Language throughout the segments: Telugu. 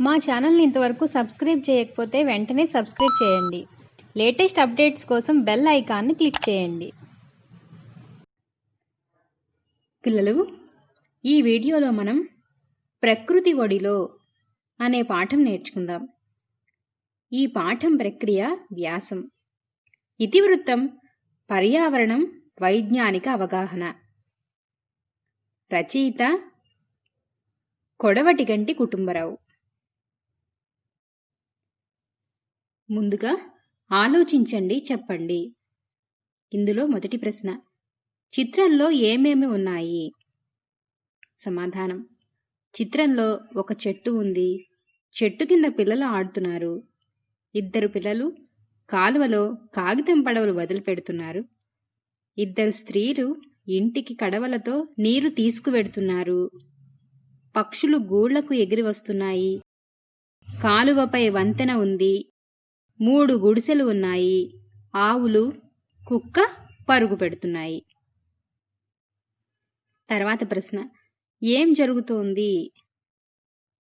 మా ఛానల్ని ఇంతవరకు సబ్స్క్రైబ్ చేయకపోతే వెంటనే సబ్స్క్రైబ్ చేయండి. లేటెస్ట్ అప్డేట్స్ కోసం బెల్ ఐకాన్ని క్లిక్ చేయండి. పిల్లలు ఈ వీడియోలో మనం ప్రకృతి ఒడిలో అనే పాఠం నేర్చుకుందాం. ఈ పాఠం ప్రక్రియ వ్యాసం. ఇతివృత్తం పర్యావరణం వైజ్ఞానిక అవగాహన. రచయిత కొడవటిగంటి కుటుంబరావు. ముందుగా ఆలోచించండి చెప్పండి. ఇందులో మొదటి ప్రశ్న చిత్రంలో ఏమేమి ఉన్నాయి? సమాధానం చిత్రంలో ఒక చెట్టు ఉంది. చెట్టు కింద పిల్లలు ఆడుతున్నారు. ఇద్దరు పిల్లలు కాలువలో కాగితం పడవలు వదిలిపెడుతున్నారు. ఇద్దరు స్త్రీలు ఇంటికి కడవలతో నీరు తీసుకువెడుతున్నారు. పక్షులు గూళ్ళకు ఎగిరి వస్తున్నాయి. కాలువపై వంతెన ఉంది. మూడు గుడిసెలు ఉన్నాయి. ఆవులు కుక్క పరుగు పెడుతున్నాయి. తర్వాత ప్రశ్న ఏం జరుగుతోంది?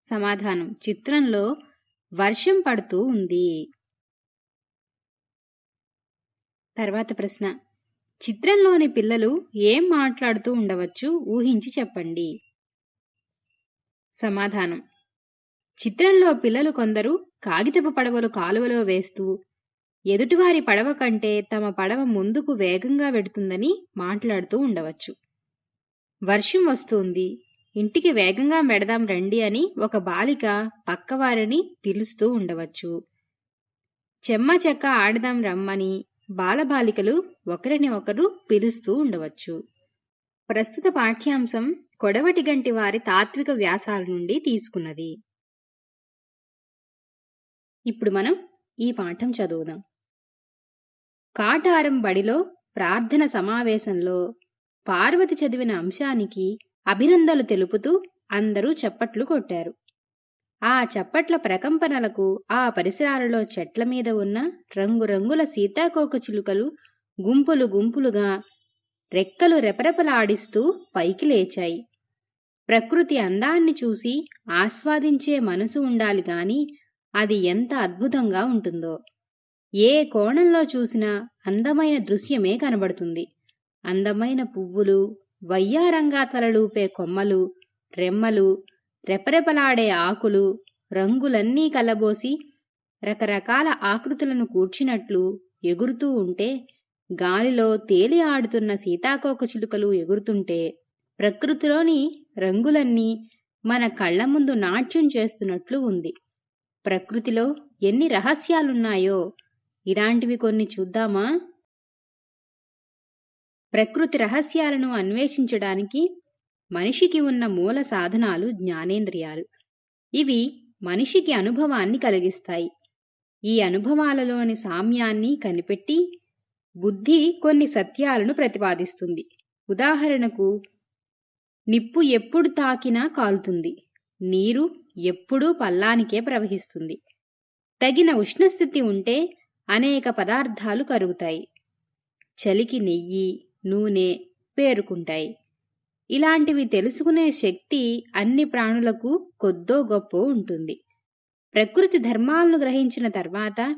సమాధానం చిత్రంలో వర్షం పడుతూ ఉంది. తర్వాత ప్రశ్న చిత్రంలోని పిల్లలు ఏం మాట్లాడుతూ ఉండవచ్చు? ఊహించి చెప్పండి. సమాధానం చిత్రంలో పిల్లలు కొందరు కాగితపు పడవలు కాలువలో వేస్తూ ఎదుటివారి పడవ కంటే తమ పడవ ముందుకు వేగంగా వెడుతుందని మాట్లాడుతూ ఉండవచ్చు. వర్షం వస్తుంది. ఇంటికి వేగంగా వెడదాం రండి అని ఒక బాలిక పక్కవారిని పిలుస్తూ ఉండవచ్చు. చెమ్మ చెక్క ఆడదాం రమ్మని బాలబాలికలు ఒకరిని ఒకరు పిలుస్తూ ఉండవచ్చు. ప్రస్తుత పాఠ్యాంశం కొడవటి గంటి వారి తాత్విక వ్యాసాల నుండి తీసుకున్నది. ఇప్పుడు మనం ఈ పాఠం చదువుదాం. కాటారం బడిలో ప్రార్థన సమావేశంలో పార్వతి చదివిన అంశానికి అభినందనలు తెలుపుతూ అందరూ చప్పట్లు కొట్టారు. ఆ చప్పట్ల ప్రకంపనలకు ఆ పరిసరాలలో చెట్ల మీద ఉన్న రంగురంగుల సీతాకోక చిలుకలు గుంపులు గుంపులుగా రెక్కలు రెపరెపలాడిస్తూ పైకి లేచాయి. ప్రకృతి అందాన్ని చూసి ఆస్వాదించే మనసు ఉండాలి గాని అది ఎంత అద్భుతంగా ఉంటుందో. ఏ కోణంలో చూసినా అందమైన దృశ్యమే కనబడుతుంది. అందమైన పువ్వులు వయ్యారంగా తలలూపే కొమ్మలు రెమ్మలు రెపరెపలాడే ఆకులు రంగులన్నీ కలబోసి రకరకాల ఆకృతులను కూర్చినట్లు ఎగురుతూ ఉంటే గాలిలో తేలి ఆడుతున్న సీతాకోక చిలుకలు ఎగురుతుంటే ప్రకృతిలోని రంగులన్నీ మన కళ్ళ ముందు నాట్యం చేస్తున్నట్లు ఉంది. ప్రకృతిలో ఎన్ని రహస్యాలున్నాయో? ఇలాంటివి కొన్ని చూద్దామా? ప్రకృతి రహస్యాలను అన్వేషించడానికి మనిషికి ఉన్న మూల సాధనాలు జ్ఞానేంద్రియాలు. ఇవి మనిషికి అనుభవాన్ని కలిగిస్తాయి. ఈ అనుభవాలలోని సామ్యాన్ని కనిపెట్టి బుద్ధి కొన్ని సత్యాలను ప్రతిపాదిస్తుంది. ఉదాహరణకు నిప్పు ఎప్పుడు తాకినా కాలుతుంది. నీరు ఎప్పుడూ పల్లానికే ప్రవహిస్తుంది. తగిన ఉష్ణస్థితి ఉంటే అనేక పదార్థాలు కరుగుతాయి. చలికి నెయ్యి నూనె పేరుకుంటాయి. ఇలాంటివి తెలుసుకునే శక్తి అన్ని ప్రాణులకు కొద్దో గొప్ప ఉంటుంది. ప్రకృతి ధర్మాలను గ్రహించిన తర్వాత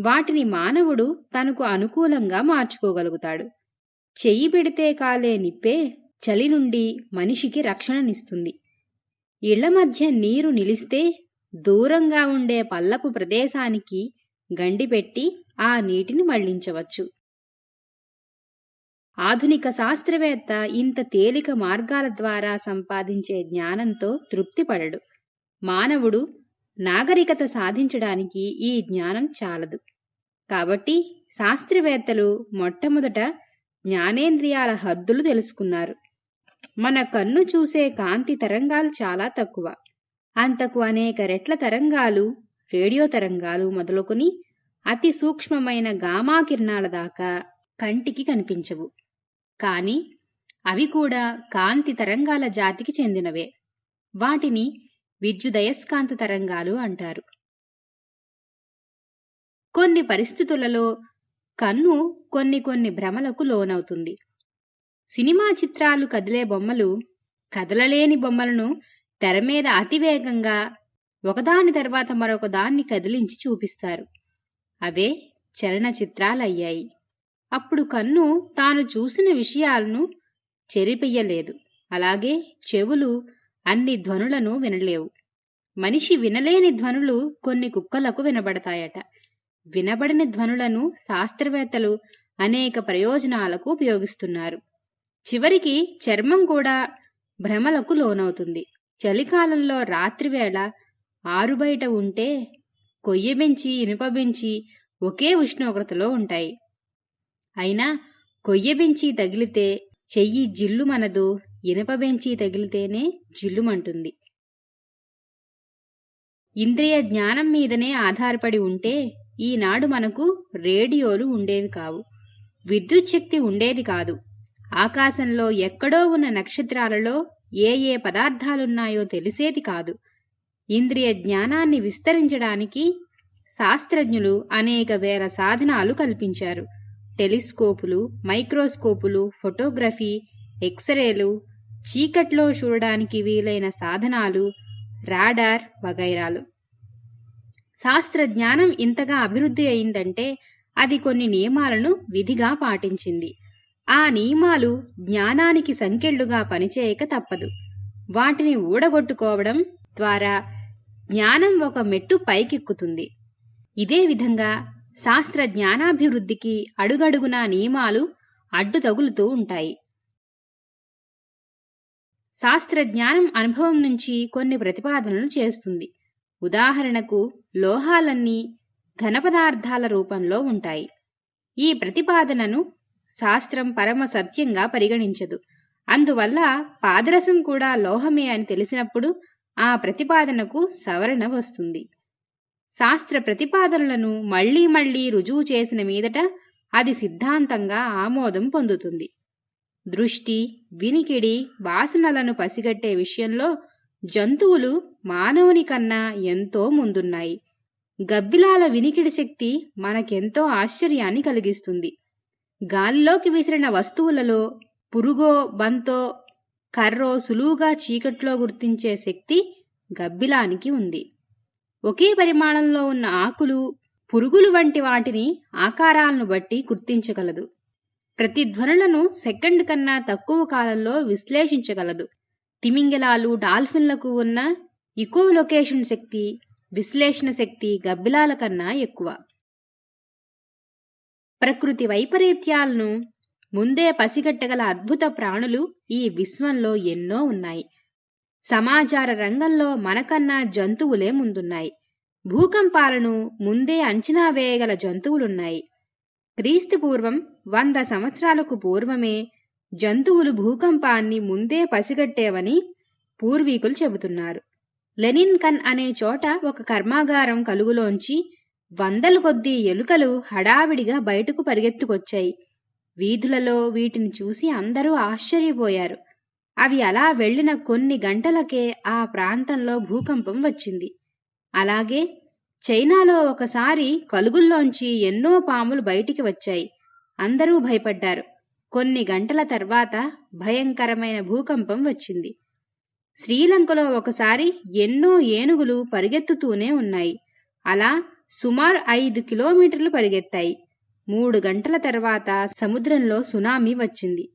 వాటిని మానవుడు తనకు అనుకూలంగా మార్చుకోగలుగుతాడు. చెయ్యి పెడితే కాలే నిప్పే చలి నుండి మనిషికి రక్షణనిస్తుంది. ఇళ్ళ మధ్య నీరు నిలిస్తే దూరంగా ఉండే పల్లపు ప్రదేశానికి గండిపెట్టి ఆ నీటిని మళ్ళించవచ్చు. ఆధునిక శాస్త్రవేత్త ఇంత తేలిక మార్గాల ద్వారా సంపాదించే జ్ఞానంతో తృప్తిపడడు. మానవుడు నాగరికత సాధించడానికి ఈ జ్ఞానం చాలదు. కాబట్టి శాస్త్రవేత్తలు మొట్టమొదట జ్ఞానేంద్రియాల హద్దులు తెలుసుకున్నారు. మన కన్ను చూసే కాంతి తరంగాలు చాలా తక్కువ. అంతకు అనేక రెట్ల తరంగాలు రేడియో తరంగాలు మొదలుకొని అతి సూక్ష్మమైన గామా కిరణాల దాకా కంటికి కనిపించవు. కాని అవి కూడా కాంతి తరంగాల జాతికి చెందినవే. వాటిని విద్యుదయస్కాంత తరంగాలు అంటారు. కొన్ని పరిస్థితులలో కన్ను కొన్ని కొన్ని భ్రమలకు లోనవుతుంది. సినిమా చిత్రాలు కదిలే బొమ్మలు కదలలేని బొమ్మలను తెర మీద అతివేగంగా ఒకదాని తర్వాత మరొక దాన్ని కదిలించి చూపిస్తారు. అవే చలనచిత్రాలయ్యాయి. అప్పుడు కన్ను తాను చూసిన విషయాలను చెరిపెయ్యలేదు. అలాగే చెవులు అన్ని ధ్వనులను వినలేవు. మనిషి వినలేని ధ్వనులు కొన్ని కుక్కలకు వినబడతాయట. వినబడిన ధ్వనులను శాస్త్రవేత్తలు అనేక ప్రయోజనాలకు ఉపయోగిస్తున్నారు. చివరికి చర్మం కూడా భ్రమలకు లోనవుతుంది. చలికాలంలో రాత్రివేళ ఆరుబయట ఉంటే కొయ్యబెంచి ఇనుపబెంచి ఒకే ఉష్ణోగ్రతలో ఉంటాయి. అయినా కొయ్యబెంచి తగిలితే చెయ్యి జిల్లుమనదు ఇనుపబెంచి తగిలితేనే జిల్లుమంటుంది. ఇంద్రియ జ్ఞానం మీదనే ఆధారపడి ఉంటే ఈనాడు మనకు రేడియోలు ఉండేవి కావు. విద్యుత్ శక్తి ఉండేది కాదు. ఆకాశంలో ఎక్కడో ఉన్న నక్షత్రాలలో ఏ ఏ పదార్థాలున్నాయో తెలిసేది కాదు. ఇంద్రియ జ్ఞానాన్ని విస్తరించడానికి శాస్త్రజ్ఞులు అనేక వేల సాధనాలు కల్పించారు. టెలిస్కోపులు మైక్రోస్కోపులు ఫోటోగ్రఫీ ఎక్స్రేలు చీకట్లో చూడడానికి వీలైన సాధనాలు రాడార్ వగైరాలు. శాస్త్ర జ్ఞానం ఇంతగా అభివృద్ధి అయిందంటే అది కొన్ని నియమాలను విధిగా పాటించింది. ఆ నియమాలు జ్ఞానానికి సంకెళ్ళుగా పనిచేయక తప్పదు. వాటిని ఊడగొట్టుకోవడం ద్వారా జ్ఞానం ఒక మెట్టు పైకెక్కుతుంది. ఇదే విధంగా శాస్త్ర జ్ఞానాభివృద్ధికి అడుగడుగునా నియమాలు అడ్డు తగులుతూ ఉంటాయి. శాస్త్ర జ్ఞానం అనుభవం నుంచి కొన్ని ప్రతిపాదనలు చేస్తుంది. ఉదాహరణకు లోహాలన్నీ ఘనపదార్థాల రూపంలో ఉంటాయి. ఈ ప్రతిపాదనను శాస్త్రం పరమ సత్యంగా పరిగణించదు. అందువల్ల పాదరసం కూడా లోహమే అని తెలిసినప్పుడు ఆ ప్రతిపాదనకు సవరణ వస్తుంది. శాస్త్ర ప్రతిపాదనలను మళ్ళీ మళ్ళీ రుజువు చేసిన మీదట అది సిద్ధాంతంగా ఆమోదం పొందుతుంది. దృష్టి వినికిడి వాసనలను పసిగట్టే విషయంలో జంతువులు మానవుని కన్నా ఎంతో ముందున్నాయి. గబ్బిలాల వినికిడి శక్తి మనకెంతో ఆశ్చర్యాన్ని కలిగిస్తుంది. గాలిలోకి విసిరిన వస్తువులలో పురుగో బంతో కర్రో సులువుగా చీకట్లో గుర్తించే శక్తి గబ్బిలానికి ఉంది. ఒకే పరిమాణంలో ఉన్న ఆకులు పురుగులు వంటి వాటిని ఆకారాలను బట్టి గుర్తించగలదు. ప్రతి ధ్వనులను సెకండ్ కన్నా తక్కువ కాలంలో విశ్లేషించగలదు. తిమింగలాలు డాల్ఫిన్లకు ఉన్న ఇకోలొకేషన్ శక్తి విశ్లేషణ శక్తి గబ్బిలాల కన్నా ఎక్కువ. ప్రకృతి వైపరీత్యాలను ముందే పసిగట్టగల అద్భుత ప్రాణులు ఈ విశ్వంలో ఎన్నో ఉన్నాయి. సమాచార రంగంలో మనకన్నా జంతువులే ముందున్నాయి. భూకంపాలను ముందే అంచనా వేయగల జంతువులున్నాయి. క్రీస్తుపూర్వం వంద సంవత్సరాలకు పూర్వమే జంతువులు భూకంపాన్ని ముందే పసిగట్టేవని పూర్వీకులు చెబుతున్నారు. లెనిన్కన్ అనే చోట ఒక కర్మాగారం కలుగులోంచి వందల కొద్దీ ఎలుకలు హడావిడిగా బయటకు పరిగెత్తుకొచ్చాయి. వీధులలో వీటిని చూసి అందరూ ఆశ్చర్యపోయారు. అవి అలా వెళ్ళిన కొన్ని గంటలకే ఆ ప్రాంతంలో భూకంపం వచ్చింది. అలాగే చైనాలో ఒకసారి కలుగుల్లోంచి ఎన్నో పాములు బయటికి వచ్చాయి. అందరూ భయపడ్డారు. కొన్ని గంటల తర్వాత భయంకరమైన భూకంపం వచ్చింది. శ్రీలంకలో ఒకసారి ఎన్నో ఏనుగులు పరిగెత్తుతూనే ఉన్నాయి. అలా సుమారు ఐదు కిలోమీటర్లు పరిగెత్తాయి. మూడు గంటల తర్వాత సముద్రంలో సునామీ వచ్చింది.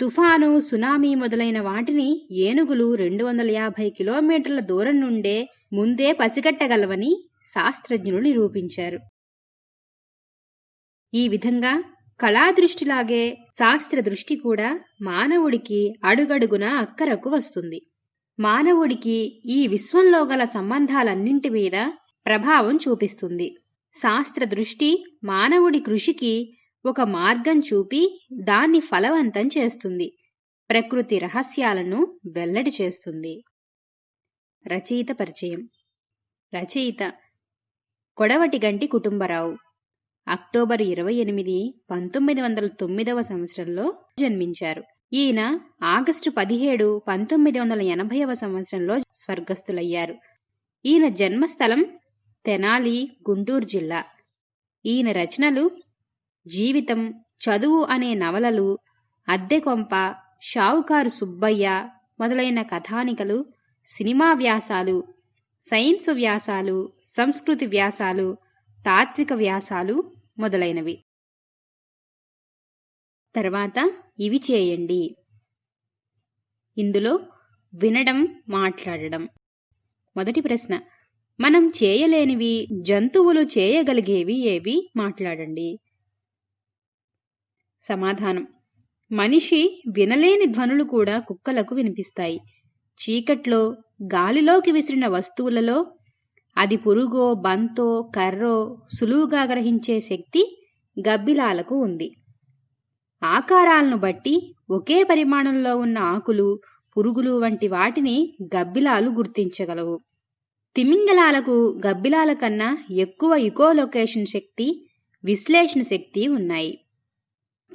తుఫాను సునామీ మొదలైన వాటిని ఏనుగులు రెండు వందల యాభై కిలోమీటర్ల దూరం నుండే ముందే పసిగట్టగలవని శాస్త్రజ్ఞులు నిరూపించారు. ఈ విధంగా కళాదృష్టిలాగే శాస్త్ర దృష్టి కూడా మానవుడికి అడుగడుగున అక్కరకు వస్తుంది. మానవుడికి ఈ విశ్వంలో గల సంబంధాలన్నింటి మీద ప్రభావం చూపిస్తుంది. శాస్త్ర దృష్టి మానవుడి కృషికి ఒక మార్గం చూపి దాన్ని ఫలవంతం చేస్తుంది. ప్రకృతి రహస్యాలను వెల్లడి చేస్తుంది. రచయిత పరిచయం. రచయిత కొడవటి గంటి కుటుంబరావు. అక్టోబర్ ఇరవై ఎనిమిది పంతొమ్మిది వందల తొమ్మిదవ సంవత్సరంలో జన్మించారు. ఈయన ఆగస్టు పదిహేడు పంతొమ్మిది వందల ఎనభైవ సంవత్సరంలో స్వర్గస్థులయ్యారు. ఈయన జన్మస్థలం తెనాలి గుంటూరు జిల్లా. ఈయన రచనలు జీవితం చదువు అనే నవలలు అద్దెకొంప షావుకారు సుబ్బయ్య మొదలైన కథానికలు సినిమా వ్యాసాలు సైన్సు వ్యాసాలు సంస్కృతి వ్యాసాలు తాత్విక వ్యాసాలు మొదలైనవి. తర్వాత ఇవి చేయండి. ఇందులో వినడం మాట్లాడడం. మొదటి ప్రశ్న మనం చేయలేనివి జంతువులు చేయగలిగేవి ఏవి? మాట్లాడండి. సమాధానం. మనిషి వినలేని ధ్వనులు కూడా కుక్కలకు వినిపిస్తాయి. చీకట్లో గాలిలోకి విసిరిన వస్తువులలో అది పురుగో బంతో కర్రో సులువుగా గ్రహించే శక్తి గబ్బిలాలకు ఉంది. ఆకారాలను బట్టి ఒకే పరిమాణంలో ఉన్న ఆకులు పురుగులు వంటి వాటిని గబ్బిలాలు గుర్తించగలవు. తిమింగలాలకు గబ్బిలాల కన్నా ఎక్కువ ఇకోలొకేషన్ శక్తి విశ్లేషణ శక్తి ఉన్నాయి.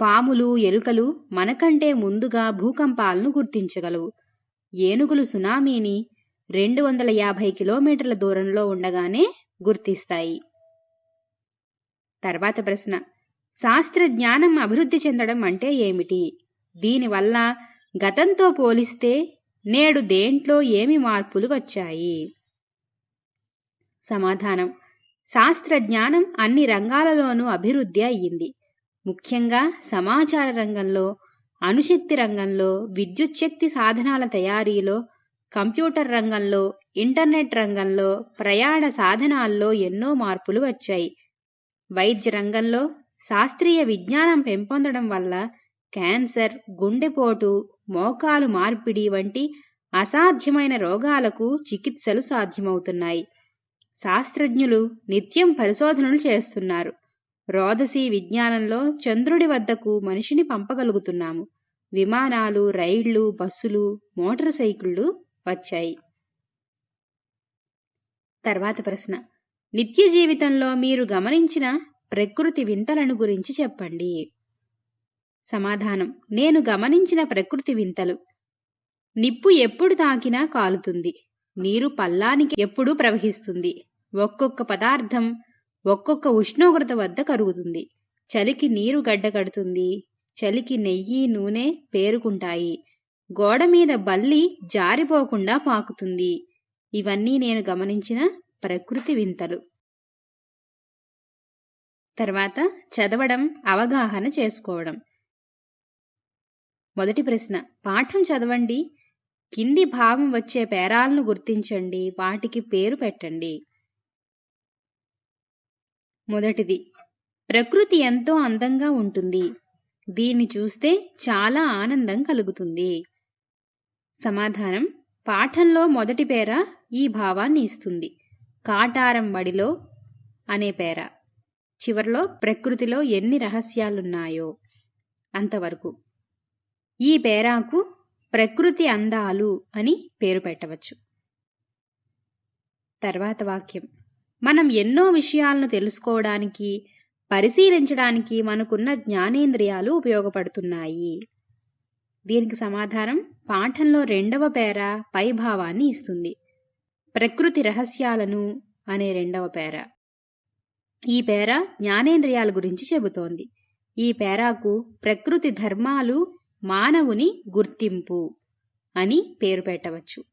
పాములు ఎలుకలు మనకంటే ముందుగా భూకంపాలను గుర్తించగలవు. ఏనుగులు సునామీని రెండు వందల యాభై కిలోమీటర్ల దూరంలో ఉండగానే గుర్తిస్తాయి. తర్వాత ప్రశ్న. శాస్త్రజ్ఞానం అభివృద్ధి చెందడం అంటే ఏమిటి? దీనివల్ల గతంతో పోలిస్తే నేడు దేంట్లో ఏమి మార్పులు వచ్చాయి? సమాధానం. శాస్త్రజ్ఞానం అన్ని రంగాలలోనూ అభివృద్ధి అయ్యింది. ముఖ్యంగా సమాచార రంగంలో అణుశక్తి రంగంలో విద్యుత్ శక్తి సాధనాల తయారీలో కంప్యూటర్ రంగంలో ఇంటర్నెట్ రంగంలో ప్రయాణ సాధనాల్లో ఎన్నో మార్పులు వచ్చాయి. వైద్య రంగంలో శాస్త్రీయ విజ్ఞానం పెంపొందడం వల్ల క్యాన్సర్ గుండెపోటు మోకాలు మార్పిడి వంటి అసాధ్యమైన రోగాలకు చికిత్సలు సాధ్యమవుతున్నాయి. శాస్త్రజ్ఞులు నిత్యం పరిశోధనలు చేస్తున్నారు. రోదసి విజ్ఞానంలో చంద్రుడి వద్దకు మనిషిని పంపగలుగుతున్నాము. విమానాలు రైళ్ళు బస్సులు మోటార్ సైకిళ్ళు వచ్చాయి. తర్వాత ప్రశ్న. నిత్య జీవితంలో మీరు గమనించిన ప్రకృతి వింతలను గురించి చెప్పండి. సమాధానం. నేను గమనించిన ప్రకృతి వింతలు. నిప్పు ఎప్పుడు తాకినా కాలుతుంది. నీరు పల్లానికి ఎప్పుడూ ప్రవహిస్తుంది. ఒక్కొక్క పదార్థం ఒక్కొక్క ఉష్ణోగ్రత వద్ద కరుగుతుంది. చలికి నీరు గడ్డకడుతుంది చలికి నెయ్యి నూనె పేరుకుంటాయి. గోడ మీద బల్లి జారిపోకుండా పాకుతుంది. ఇవన్నీ నేను గమనించిన ప్రకృతి వింతలు. తర్వాత చదవడం అవగాహన చేసుకోవడం. మొదటి ప్రశ్న పాఠం చదవండి. కింది భావం వచ్చే పేరాలను గుర్తించండి. వాటికి పేరు పెట్టండి. మొదటిది ప్రకృతి ఎంతో అందంగా ఉంటుంది. దీన్ని చూస్తే చాలా ఆనందం కలుగుతుంది. సమాధానం పాఠంలో మొదటి పేర ఈ భావాన్ని ఇస్తుంది. కాటారం బడిలో అనే పేర. చివరిలో ప్రకృతిలో ఎన్ని రహస్యాలున్నాయో. అంతవరకు ఈ పేరాకు ప్రకృతి అందాలు అని పేరు పెట్టవచ్చు. తర్వాత వాక్యం. మనం ఎన్నో విషయాలను తెలుసుకోవడానికి పరిశీలించడానికి మనకున్న జ్ఞానేంద్రియాలు ఉపయోగపడుతున్నాయి. దీనికి సమాధానం పాఠంలో రెండవ పేర పైభావాన్ని ఇస్తుంది. ప్రకృతి రహస్యాలను అనే రెండవ పేర. ఈ పేర జ్ఞానేంద్రియాల గురించి చెబుతోంది. ఈ పేరాకు ప్రకృతి ధర్మాలు మానవుని గుర్తింపు అని పేరు పెట్టవచ్చు.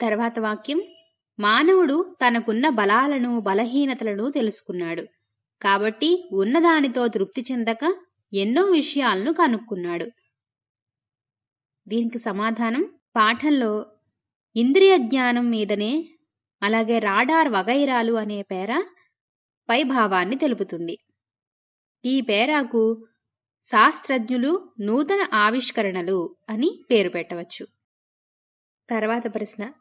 తర్వాత వాక్యం మానవుడు తనకున్న బలాలను బలహీనతలను తెలుసుకున్నాడు. కాబట్టి ఉన్నదానితో తృప్తి చెందక ఎన్నో విషయాలను కనుక్కున్నాడు. దీనికి సమాధానం పాఠంలో ఇంద్రియ జ్ఞానం మీదనే అలాగే రాడార్ వగైరాలు అనే పేర పై భావాన్ని తెలుపుతుంది. ఈ పేరాకు శాస్త్రజ్ఞులు నూతన ఆవిష్కరణలు అని పేరు పెట్టవచ్చు. తర్వాత ప్రశ్న.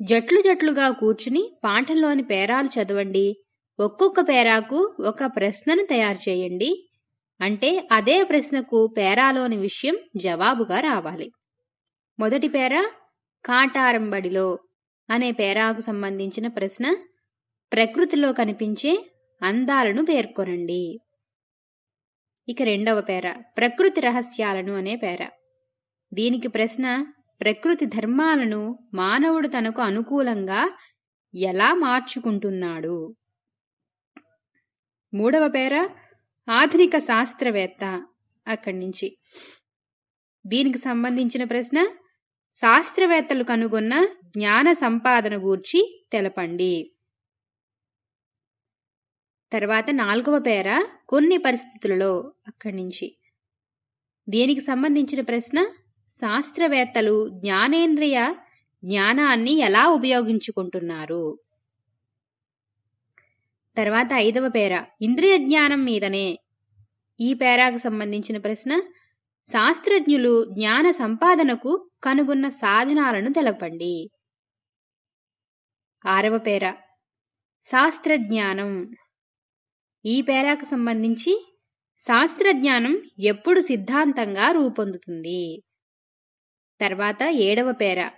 జట్లు జట్లుగా కూర్చుని పాఠంలోని పేరాలు చదవండి. ఒక్కొక్క పేరాకు ఒక ప్రశ్నను తయారు చేయండి. అంటే అదే ప్రశ్నకు పేరాలోని విషయం జవాబుగా రావాలి. మొదటి పేర కాటారంబడిలో అనే పేరాకు సంబంధించిన ప్రశ్న. ప్రకృతిలో కనిపించే అందాలను పేర్కొనండి. ఇక రెండవ పేర ప్రకృతి రహస్యాలను అనే పేర. దీనికి ప్రశ్న ప్రకృతి ధర్మాలను మానవుడు తనకు అనుకూలంగా ఎలా మార్చుకుంటున్నాడు? మూడవ పేర ఆధునిక శాస్త్రవేత్త. అక్కడి నుంచి. దీనికి సంబంధించిన ప్రశ్న శాస్త్రవేత్తలు కనుగొన్న జ్ఞాన సంపాదన గూర్చి తెలపండి. తర్వాత నాలుగవ పేర కొన్ని పరిస్థితులలో అక్కడి నుంచి. దీనికి సంబంధించిన ప్రశ్న శాస్త్రవేత్తలు జ్ఞానేంద్రియ జ్ఞానాన్ని ఎలా ఉపయోగించుకుంటున్నారు? తర్వాత ఐదవ పేర ఇంద్రియ జ్ఞానం మీదనే ఈ పేరాకు సంబంధించిన ప్రశ్న శాస్త్రజ్ఞులు జ్ఞాన సంపాదనకు కనుగొన్న సాధనాలను తెలపండి. ఆరవ పేర శాస్త్రజ్ఞానం. ఈ పేరాకు సంబంధించి శాస్త్రజ్ఞానం ఎప్పుడు సిద్ధాంతంగా రూపొందుతుంది. తర్వాత ఏడవ పేర.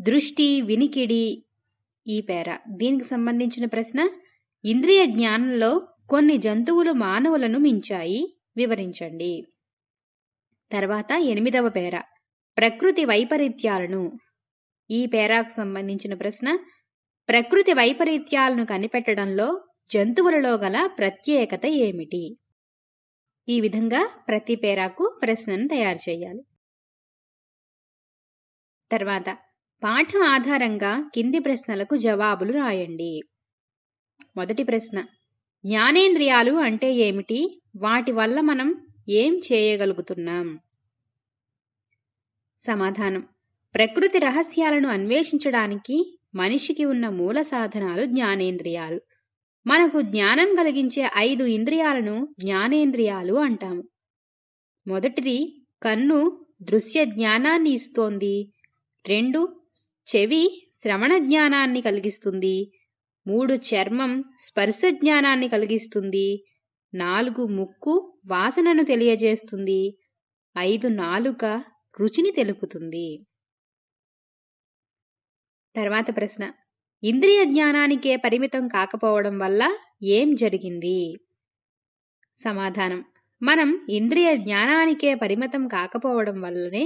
దృష్టి వినికిడి ఈ పేర. దీనికి సంబంధించిన ప్రశ్న ఇంద్రియ జ్ఞానంలో కొన్ని జంతువులు మానవులను మించాయి. వివరించండి. తర్వాత ఎనిమిదవ పేర. ప్రకృతి వైపరీత్యాలను. ఈ పేరాకు సంబంధించిన ప్రశ్న ప్రకృతి వైపరీత్యాలను కనిపెట్టడంలో జంతువులలో గల ప్రత్యేకత ఏమిటి? ఈ విధంగా ప్రతి పేరాకు ప్రశ్నను తయారు చేయాలి. తర్వాత పాఠం ఆధారంగా కింది ప్రశ్నలకు జవాబులు రాయండి. మొదటి ప్రశ్న జ్ఞానేంద్రియాలు అంటే ఏమిటి? వాటి వల్ల మనం ఏం చేయగలుగుతున్నాం? సమాధానం ప్రకృతి రహస్యాలను అన్వేషించడానికి మనిషికి ఉన్న మూల సాధనాలు జ్ఞానేంద్రియాలు. మనకు జ్ఞానం కలిగించే ఐదు ఇంద్రియాలను జ్ఞానేంద్రియాలు అంటాము. మొదటిది కన్ను దృశ్య జ్ఞానాన్ని ఇస్తోంది. రెండు చెవి శ్రవణ జ్ఞానాన్ని కలిగిస్తుంది. మూడు చర్మం స్పర్శ జ్ఞానాన్ని కలిగిస్తుంది. నాలుగు ముక్కు వాసనను తెలియజేస్తుంది. ఐదు నాలుక రుచిని తెలుపుతుంది. తర్వాత ప్రశ్న. ఇంద్రియ జ్ఞానానికే పరిమితం కాకపోవడం వల్ల ఏం జరిగింది? సమాధానం. మనం ఇంద్రియ జ్ఞానానికే పరిమితం కాకపోవడం వల్లనే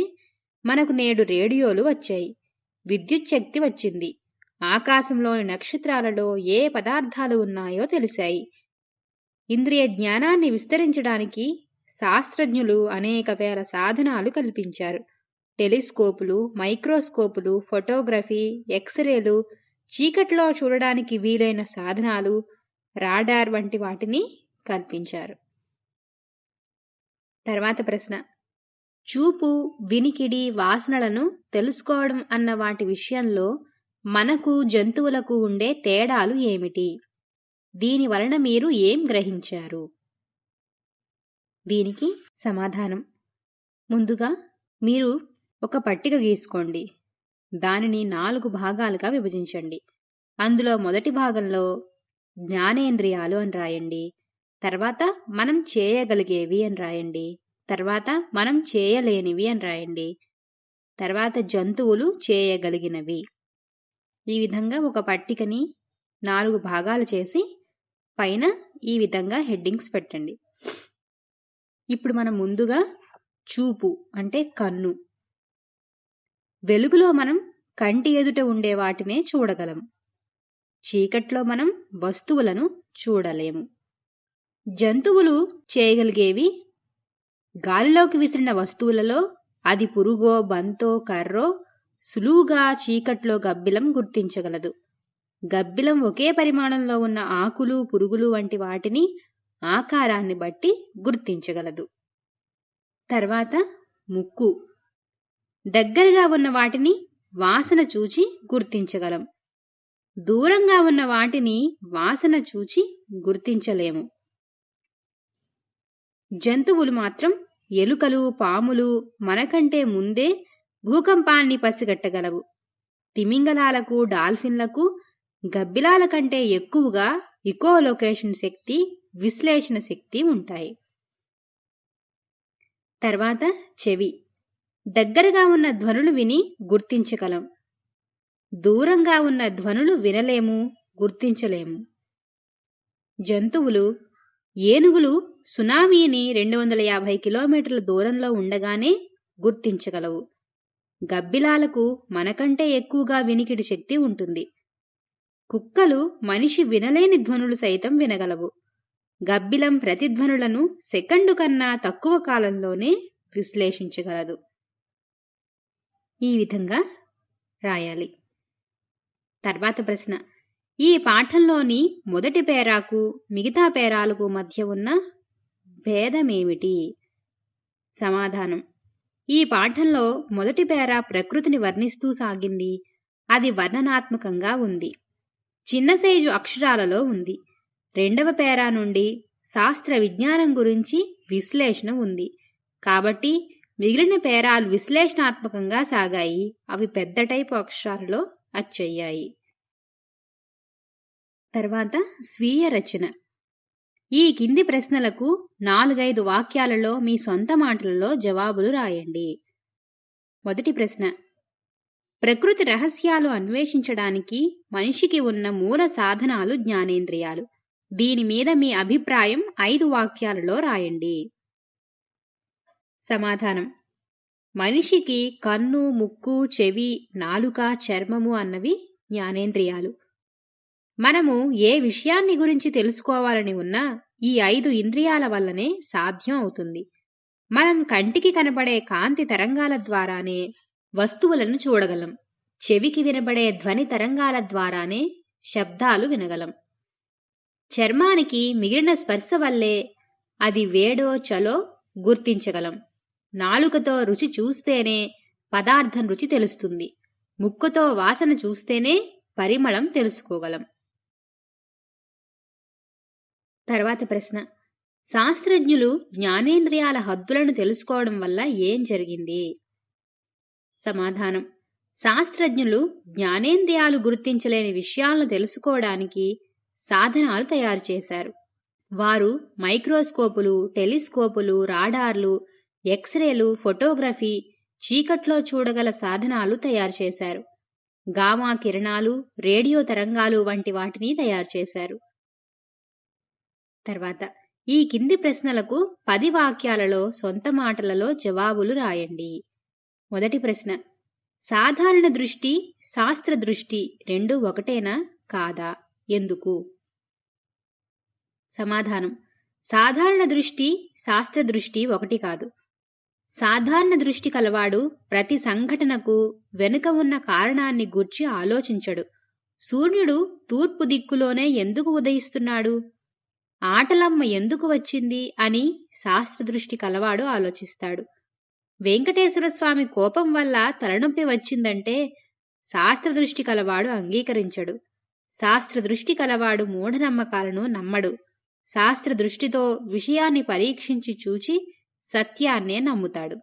మనకు నేడు రేడియోలు వచ్చాయి. విద్యుత్ శక్తి వచ్చింది. ఆకాశంలోని నక్షత్రాలలో ఏ పదార్థాలు ఉన్నాయో తెలిసాయి ఇంద్రియ జ్ఞానాన్ని విస్తరించడానికి శాస్త్రజ్ఞులు అనేక వేల సాధనాలు కల్పించారు. టెలిస్కోపులు మైక్రోస్కోపులు ఫోటోగ్రఫీ ఎక్స్రేలు చీకట్లో చూడడానికి వీలైన సాధనాలు రాడార్ వంటి వాటిని కల్పించారు. తర్వాత ప్రశ్న. చూపు వినికిడి వాసనలను తెలుసుకోవడం అన్న వాటి విషయంలో మనకు జంతువులకు ఉండే తేడాలు ఏమిటి? దీని వలన మీరు ఏం గ్రహించారు? దీనికి సమాధానం. ముందుగా మీరు ఒక పట్టిక గీసుకోండి. దానిని నాలుగు భాగాలుగా విభజించండి. అందులో మొదటి భాగంలో జ్ఞానేంద్రియాలు అని రాయండి. తర్వాత మనం చేయగలిగేవి అని రాయండి. తర్వాత మనం చేయలేనివి అని రాయండి. తర్వాత జంతువులు చేయగలిగినవి. ఈ విధంగా ఒక పట్టికని నాలుగు భాగాలు చేసి పైన ఈ విధంగా హెడ్డింగ్స్ పెట్టండి. ఇప్పుడు మనం ముందుగా చూపు అంటే కన్ను. వెలుగులో మనం కంటి ఎదుట ఉండే వాటినే చూడగలం. చీకట్లో మనం వస్తువులను చూడలేము. జంతువులు చేయగలిగేవి గాలిలోకి విసిరిన వస్తువులలో అది పురుగో బంతో కర్రో సులువుగా చీకట్లో గబ్బిలం గుర్తించగలదు. గబ్బిలం ఒకే పరిమాణంలో ఉన్న ఆకులు పురుగులు వంటి వాటిని ఆకారాన్ని బట్టి గుర్తించగలదు. తర్వాత ముక్కు. దగ్గరగా ఉన్న వాటిని వాసన చూచి గుర్తించగలం. దూరంగా ఉన్న వాటిని వాసన చూచి గుర్తించలేము. జంతువులు మాత్రం ఎలుకలు పాములు మనకంటే ముందే భూకంపాన్ని పసిగట్టగలవు. తిమింగలాలకు డాల్ఫిన్లకు గబ్బిలాల కంటే ఎక్కువగా ఇకోలొకేషన్ శక్తి విశ్లేషణ శక్తి ఉంటాయి. తర్వాత చెవి. దగ్గరగా ఉన్న ధ్వనులు విని గుర్తించగలం. దూరంగా ఉన్న ధ్వనులు వినలేము గుర్తించలేము. జంతువులు ఏనుగులు సునామీని రెండు వందల యాభై కిలోమీటర్ల దూరంలో ఉండగానే గుర్తించగలవు. గబ్బిలాలకు మనకంటే ఎక్కువగా వినికిడి శక్తి ఉంటుంది. కుక్కలు మనిషి వినలేని ధ్వనులు సైతం వినగలవు. గబ్బిలం ప్రతిధ్వనులను సెకండు కన్నా తక్కువ కాలంలోనే విశ్లేషించగలదు. ఈ విధంగా రాయాలి. తర్వాత ప్రశ్న. ఈ పాఠంలోని మొదటి పేరాకు మిగతా పేరాలకు మధ్య ఉన్న భేదమేమిటి? సమాధానం. ఈ పాఠంలో మొదటి పేరా ప్రకృతిని వర్ణిస్తూ సాగింది. అది వర్ణనాత్మకంగా ఉంది. చిన్న సైజు అక్షరాలలో ఉంది. రెండవ పేరా నుండి శాస్త్ర విజ్ఞానం గురించి విశ్లేషణ ఉంది. కాబట్టి మిగిలిన పేరాలు విశ్లేషణాత్మకంగా సాగాయి. అవి పెద్ద టైపు అక్షరాలలో అచ్చయ్యాయి. తర్వాత స్వీయ రచన. ఈ కింది ప్రశ్నలకు నాలుగైదు వాక్యాలలో మీ సొంత మాటలలో జవాబులు రాయండి. మొదటి ప్రశ్న. ప్రకృతి రహస్యాలు అన్వేషించడానికి మనిషికి ఉన్న మూల సాధనాలు జ్ఞానేంద్రియాలు. దీని మీద మీ అభిప్రాయం ఐదు వాక్యాలలో రాయండి. సమాధానం. మనిషికి కన్ను ముక్కు చెవి నాలుక చర్మము అన్నవి జ్ఞానేంద్రియాలు. మనము ఏ విషయాన్ని గురించి తెలుసుకోవాలని ఉన్నా ఈ ఐదు ఇంద్రియాల వల్లనే సాధ్యం అవుతుంది. మనం కంటికి కనబడే కాంతి తరంగాల ద్వారానే వస్తువులను చూడగలం. చెవికి వినబడే ధ్వని తరంగాల ద్వారానే శబ్దాలు వినగలం. చర్మానికి మిగిలిన స్పర్శ వల్లే అది వేడో చలో గుర్తించగలం. నాలుకతో రుచి చూస్తేనే పదార్థం రుచి తెలుస్తుంది. ముక్కుతో వాసన చూస్తేనే పరిమళం తెలుసుకోగలం. తర్వాత ప్రశ్న. శాస్త్రజ్ఞులు జ్ఞానేంద్రియాల హద్దులను తెలుసుకోవడం వల్ల ఏం జరిగింది? సమాధానం. శాస్త్రజ్ఞులు జ్ఞానేంద్రియాలు గుర్తించలేని విషయాలను తెలుసుకోవడానికి సాధనాలు తయారు చేశారు. వారు మైక్రోస్కోపులు టెలిస్కోపులు రాడార్లు ఎక్స్రేలు ఫోటోగ్రఫీ చీకట్లో చూడగల సాధనాలు తయారు చేశారు. గామా కిరణాలు రేడియో తరంగాలు వంటి వాటిని తయారు చేశారు. తర్వాత ఈ కింది ప్రశ్నలకు పది వాక్యాలలో సొంత మాటలలో జవాబులు రాయండి. మొదటి ప్రశ్న సాధారణ దృష్టి శాస్త్ర దృష్టి రెండు ఒకటేనా కాదా? ఎందుకు? సమాధానం సాధారణ దృష్టి శాస్త్ర దృష్టి ఒకటి కాదు. సాధారణ దృష్టి కలవాడు ప్రతి సంఘటనకు వెనుక ఉన్న కారణాన్ని గూర్చి ఆలోచించడు. సూర్యుడు తూర్పు దిక్కులోనే ఎందుకు ఉదయిస్తున్నాడు? ఆటలమ్మ ఎందుకు వచ్చింది? అని శాస్త్రదృష్టి కలవాడు ఆలోచిస్తాడు. వెంకటేశ్వర స్వామి కోపం వల్ల తలనొప్పి వచ్చిందంటే శాస్త్రదృష్టి కలవాడు అంగీకరించడు. శాస్త్రదృష్టి కలవాడు మూఢనమ్మకాలను నమ్మడు. శాస్త్రదృష్టితో విషయాన్ని పరీక్షించి చూచి సత్యాన్నే నమ్ముతాడు.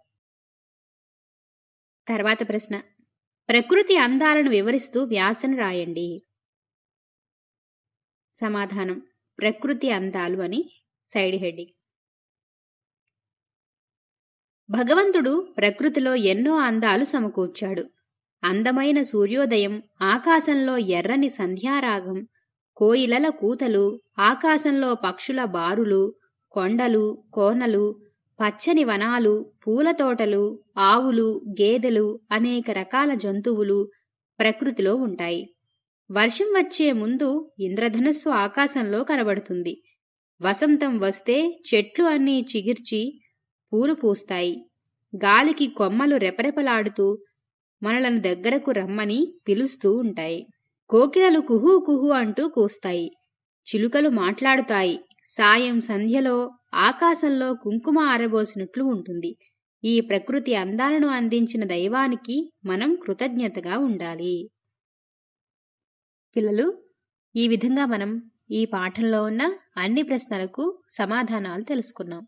తర్వాత ప్రశ్న. ప్రకృతి అందాలను వివరిస్తూ వ్యాసను రాయండి. సమాధానం. ప్రకృతి అందాలు అని సైడ్ హెడ్డింగ్. భగవంతుడు ప్రకృతిలో ఎన్నో అందాలు సమకూర్చాడు. అందమైన సూర్యోదయం ఆకాశంలో ఎర్రని సంధ్యారాగం కోయిలల కూతలు ఆకాశంలో పక్షుల బారులు కొండలు కోనలు పచ్చని వనాలు పూల తోటలు ఆవులు గేదెలు అనేక రకాల జంతువులు ప్రకృతిలో ఉంటాయి. వర్షం వచ్చే ముందు ఇంద్రధనస్సు ఆకాశంలో కనబడుతుంది. వసంతం వస్తే చెట్లు అన్నీ చిగిర్చి పూలు పూస్తాయి. గాలికి కొమ్మలు రెపరెపలాడుతూ మనలను దగ్గరకు రమ్మని పిలుస్తూ ఉంటాయి. కోకిలలు కుహూ కుహు అంటూ కూస్తాయి. చిలుకలు మాట్లాడుతాయి. సాయం సంధ్యలో ఆకాశంలో కుంకుమ ఆరబోసినట్లు ఉంటుంది. ఈ ప్రకృతి అందాలను అందించిన దైవానికి మనం కృతజ్ఞతగా ఉండాలి. పిల్లలు ఈ విధంగా మనం ఈ పాఠంలో ఉన్న అన్ని ప్రశ్నలకు సమాధానాలు తెలుసుకున్నాం.